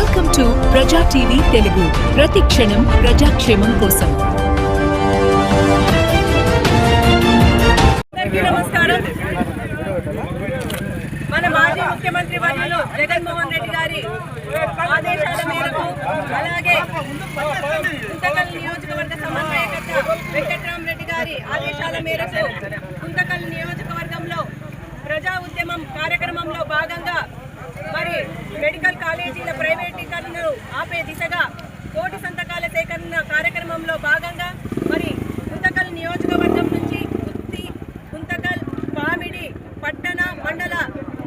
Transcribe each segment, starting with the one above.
Welcome to Praja TV Telugu ప్రతి క్షణం ప్రజాక్షేమం కోసం. నమస్కారం. మన మాజీ ముఖ్యమంత్రి వర్యులు జగన్మోహన్ రెడ్డి గారి ఆదేశాల మేరకు అలాగే కుంతకల్ నియోజకవర్గ సమన్వయకర్త వెంకట్రామరెడ్డి గారి ఆదేశాల మేరకు కుంతకల్ నియోజకవర్గంలో ప్రజా ఉద్యమం కార్యక్రమంలో భాగంగా మరి మెడికల్ కాలేజీల ప్రైవేటీకరణను ఆపే దిశగా కోటి సంతకాల సేకరణ కార్యక్రమంలో భాగంగా మరి గుంతకల్ నియోజకవర్గం నుంచి గుత్తి గుంతకల్ పామిడి పట్టణ మండల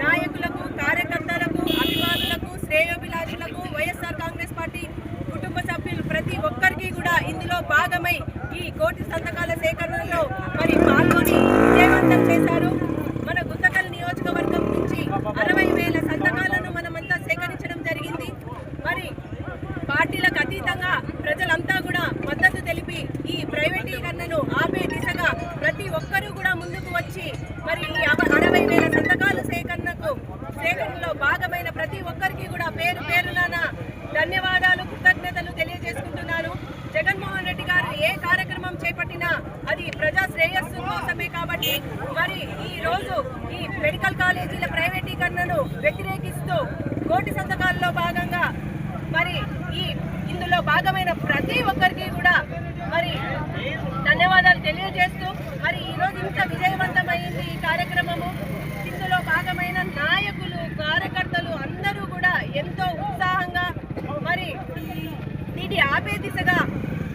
నాయకులకు కార్యకర్తలకు అభిమానులకు శ్రేయోభిలాషులకు వైఎస్ఆర్ కాంగ్రెస్ పార్టీ కుటుంబ సభ్యులు ప్రతి ఒక్కరికి కూడా ఇందులో భాగమై ఈ కోటి సంతకాల సేకరణలో పేరు పేరున ధన్యవాదాలు కృతజ్ఞతలు తెలియజేసుకుంటున్నాను. జగన్మోహన్ రెడ్డి గారు ఏ కార్యక్రమం చేపట్టినా అది ప్రజా శ్రేయస్సు కోసమే కాబట్టి మరి ఈ రోజు ఈ మెడికల్ కాలేజీల ప్రైవేటీకరణను వ్యతిరేకిస్తూ కోటి సంతకాల్లో భాగంగా మరి ఈ ఇందులో భాగమైన ప్రతి ఒక్కరికి కూడా మరి ధన్యవాదాలు తెలియజేస్తూ మరి ఈ రోజు ఇంత విజయవంతమైంది ఈ కార్యక్రమము ఇందులో భాగమైన నాయకులు కార్యకర్తలు అందరూ కూడా ఎంతో ఉత్సాహంగా మరి దీన్ని ఆపే దిశగా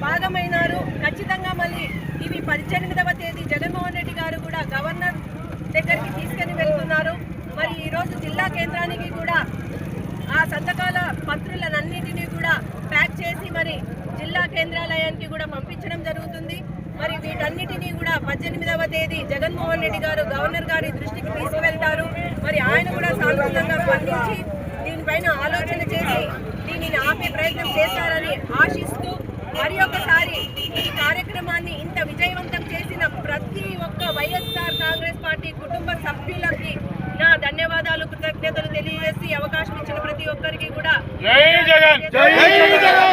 భాగమైనారు. ఖచ్చితంగా మళ్ళీ ఇవి పద్దెనిమిదవ తేదీ జగన్మోహన్ రెడ్డి గారు కూడా గవర్నర్ దగ్గరికి తీసుకుని వెళ్తున్నారు. మరి ఈరోజు జిల్లా కేంద్రానికి కూడా ఆ సంతకాల పత్రులన్నింటినీ కూడా ప్యాక్ చేసి మరి జిల్లా కేంద్రాలయానికి కూడా పంపించడం జరుగుతుంది. మరి వీటన్నిటినీ కూడా పద్దెనిమిదవ తేదీ జగన్మోహన్ రెడ్డి గారు గవర్నర్ గారి దృష్టికి తీసుకువెళ్తారు. మరి ఆయన కూడా సానుకూలంగా స్పందించి దీనిపైన ఆలోచన చేసి దీనిని ఆపే ప్రయత్నం చేస్తారని ఆశిస్తూ మరి ఒకసారి ఈ కార్యక్రమాన్ని ఇంత విజయవంతం చేసిన ప్రతి ఒక్క వైఎస్ఆర్ కాంగ్రెస్ పార్టీ కుటుంబ సభ్యులకి నా ధన్యవాదాలు కృతజ్ఞతలు తెలియజేసి అవకాశం ఇచ్చిన ప్రతి ఒక్కరికి కూడా జై జగన్! జై జగన్!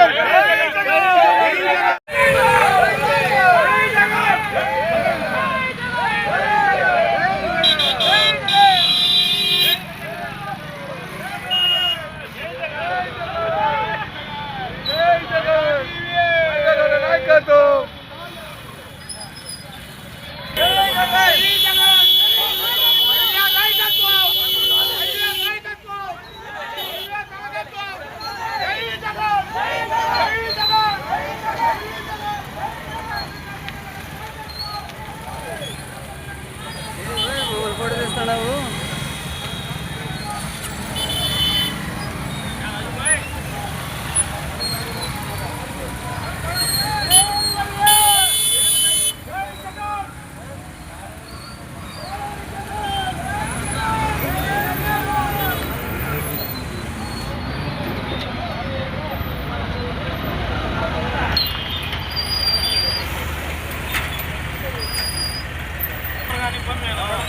Ferrari Pamela. Oh.